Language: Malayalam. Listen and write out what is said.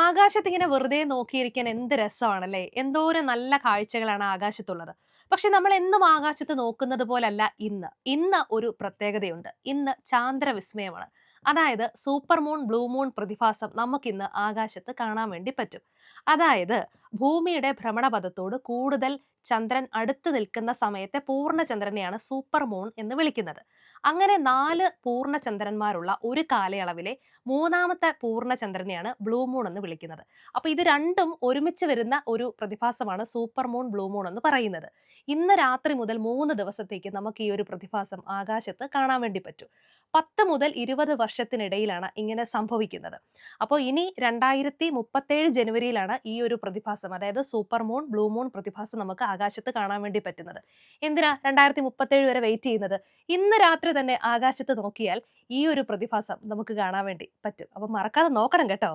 ആകാശത്ത് ഇങ്ങനെ വെറുതെ നോക്കിയിരിക്കാൻ എന്ത് രസമാണല്ലേ? എന്തോരം നല്ല കാഴ്ചകളാണ് ആകാശത്തുള്ളത്. പക്ഷെ നമ്മൾ എന്നും ആകാശത്ത് നോക്കുന്നത് പോലല്ല ഇന്ന്. ഇന്ന് ഒരു പ്രത്യേകതയുണ്ട്. ഇന്ന് ചാന്ദ്രവിസ്മയമാണ്. അതായത് സൂപ്പർ മൂൺ ബ്ലൂ മൂൺ പ്രതിഭാസം നമുക്കിന്ന് ആകാശത്ത് കാണാൻ വേണ്ടി പറ്റും. അതായത് ഭൂമിയുടെ ഭ്രമണപഥത്തോട് കൂടുതൽ ചന്ദ്രൻ അടുത്ത് നിൽക്കുന്ന സമയത്തെ പൂർണചന്ദ്രനെയാണ് സൂപ്പർ മൂൺ എന്ന് വിളിക്കുന്നത്. അങ്ങനെ നാല് പൂർണചന്ദ്രന്മാരുള്ള ഒരു കാലയളവിലെ മൂന്നാമത്തെ പൂർണചന്ദ്രനെയാണ് ബ്ലൂ മൂൺ എന്ന് വിളിക്കുന്നത്. അപ്പൊ ഇത് രണ്ടും ഒരുമിച്ച് വരുന്ന ഒരു പ്രതിഭാസമാണ് സൂപ്പർ മൂൺ ബ്ലൂ മൂൺ എന്ന് പറയുന്നത്. ഇന്ന് രാത്രി മുതൽ മൂന്ന് ദിവസത്തേക്ക് നമുക്ക് ഈ ഒരു പ്രതിഭാസം ആകാശത്ത് കാണാൻ വേണ്ടി പറ്റും. പത്ത് മുതൽ ഇരുപത് വർഷത്തിനിടയിലാണ് ഇങ്ങനെ സംഭവിക്കുന്നത്. അപ്പോൾ ഇനി രണ്ടായിരത്തി മുപ്പത്തേഴ് ജനുവരിയിലാണ് ഈ ഒരു പ്രതിഭാസം അതായത് സൂപ്പർ മൂൺ ബ്ലൂ മൂൺ പ്രതിഭാസം നമുക്ക് ആകാശത്ത് കാണാൻ വേണ്ടി പറ്റുന്നത്. എന്തിനാ രണ്ടായിരത്തി മുപ്പത്തേഴ് വരെ വെയിറ്റ് ചെയ്യുന്നത്? ഇന്ന് രാത്രി തന്നെ ആകാശത്ത് നോക്കിയാൽ ഈ ഒരു പ്രതിഭാസം നമുക്ക് കാണാൻ വേണ്ടി പറ്റും. അപ്പം മറക്കാതെ നോക്കണം കേട്ടോ.